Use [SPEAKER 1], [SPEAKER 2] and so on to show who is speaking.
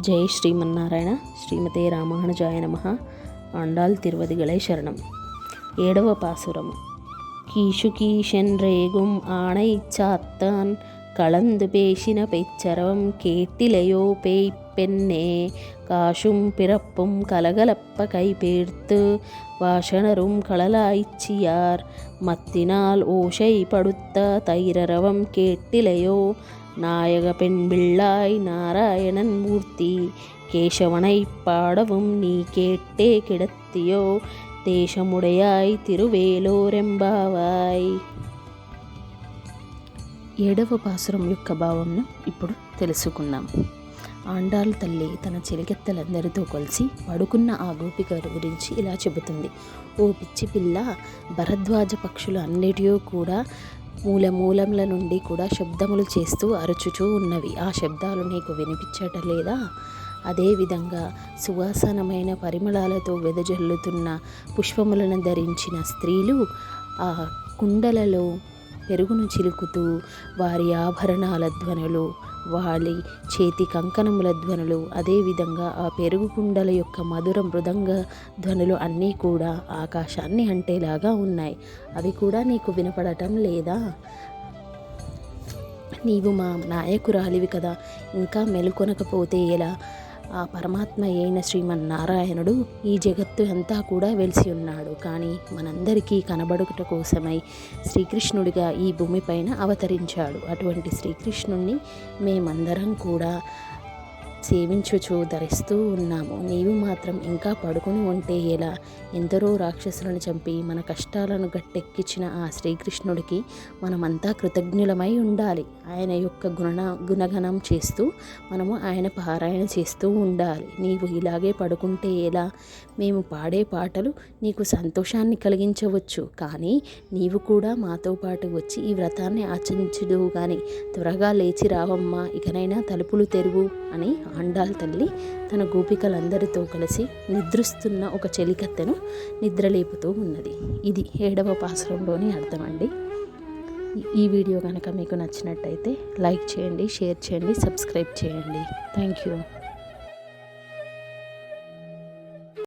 [SPEAKER 1] జై శ్రీమన్నారాయణ శ్రీమతే రామానుజాయ నమ ఆండాల్ తిరువదిగలై శరణం ఏడవ పాసురము கீஷு கீஷென்றேகும் ஆணை சாத்தான் கலந்து பேசின பெச்சரவம் கேட்டிலையோ பேய் பெண்ணே காசும் பிறப்பும் கலகலப்ப கைபேர்த்து வாசனரும் களலாய்ச்சியார் மத்தினால் ஓசை படுத்த தைரரவம் கேட்டிலையோ நாயக பெண் பிள்ளாய் நாராயணன் மூர்த்தி கேசவனை பாடவும் நீ கேட்டே கிடத்தியோ దేశముడయాయ్ తిరువేలోరెంబావాయ్ ఏడవ పాసురం యొక్క భావంను ఇప్పుడు తెలుసుకుందాం ఆండాల్ తల్లి తన చెలికెత్తలందరితో కలిసి పడుకున్న ఆ గోపిక గురించి ఇలా చెబుతుంది ఓ పిచ్చి పిల్ల భరద్వాజ పక్షులు అన్నిటియో కూడా మూల మూలముల నుండి కూడా శబ్దములు చేస్తూ అరుచుచూ ఉన్నవి. ఆ శబ్దాలు నీకు వినిపించట లేదా? అదేవిధంగా సువాసనమైన పరిమళాలతో వెదజల్లుతున్న పుష్పములను ధరించిన స్త్రీలు ఆ కుండలలో పెరుగును చిలుకుతూ వారి ఆభరణాల ధ్వనులు వాలి చేతి కంకణముల ధ్వనులు అదేవిధంగా ఆ పెరుగు కుండల యొక్క మధుర మృదంగ ధ్వనులు అన్నీ కూడా ఆకాశాన్ని అంటేలాగా ఉన్నాయి. అవి కూడా నీకు వినపడటం లేదా? నీవు మా నాయకురాలివి కదా ఇంకా మెలుకొనకపోతే ఎలా? ఆ పరమాత్మ అయిన శ్రీమన్నారాయణుడు ఈ జగత్తు అంతా కూడా వెలిసి ఉన్నాడు. కానీ మనందరికీ కనబడుట కోసమై శ్రీకృష్ణుడిగా ఈ భూమిపైన అవతరించాడు. అటువంటి శ్రీకృష్ణుణ్ణి మేమందరం కూడా సేవించుచు ధరిస్తూ ఉన్నాము. నీవు మాత్రం ఇంకా పడుకుని ఉంటే ఎలా? ఎందరో రాక్షసులను చంపి మన కష్టాలను గట్టెక్కించిన ఆ శ్రీకృష్ణుడికి మనమంతా కృతజ్ఞులమై ఉండాలి. ఆయన యొక్క గుణ గుణగణం చేస్తూ మనము ఆయన పారాయణ చేస్తూ ఉండాలి. నీవు ఇలాగే పడుకుంటే ఎలా? మేము పాడే పాటలు నీకు సంతోషాన్ని కలిగించవచ్చు. కానీ నీవు కూడా మాతో పాటు వచ్చి ఈ వ్రతాన్ని ఆచరించదు కానీ త్వరగా లేచి రావమ్మా. ఇకనైనా తలుపులు తెరువు. అని ఆండాల్ తల్లి తన గోపికలందరితో కలిసి నిద్రిస్తున్న ఒక చెలికత్తెను నిద్రలేపుతూ ఉన్నది. ఇది ఏడవ పాసరంలోని అర్థం అండి ఈ వీడియో కనుక మీకు నచ్చినట్టయితే లైక్ చేయండి షేర్ చేయండి సబ్స్క్రైబ్ చేయండి. Thank you.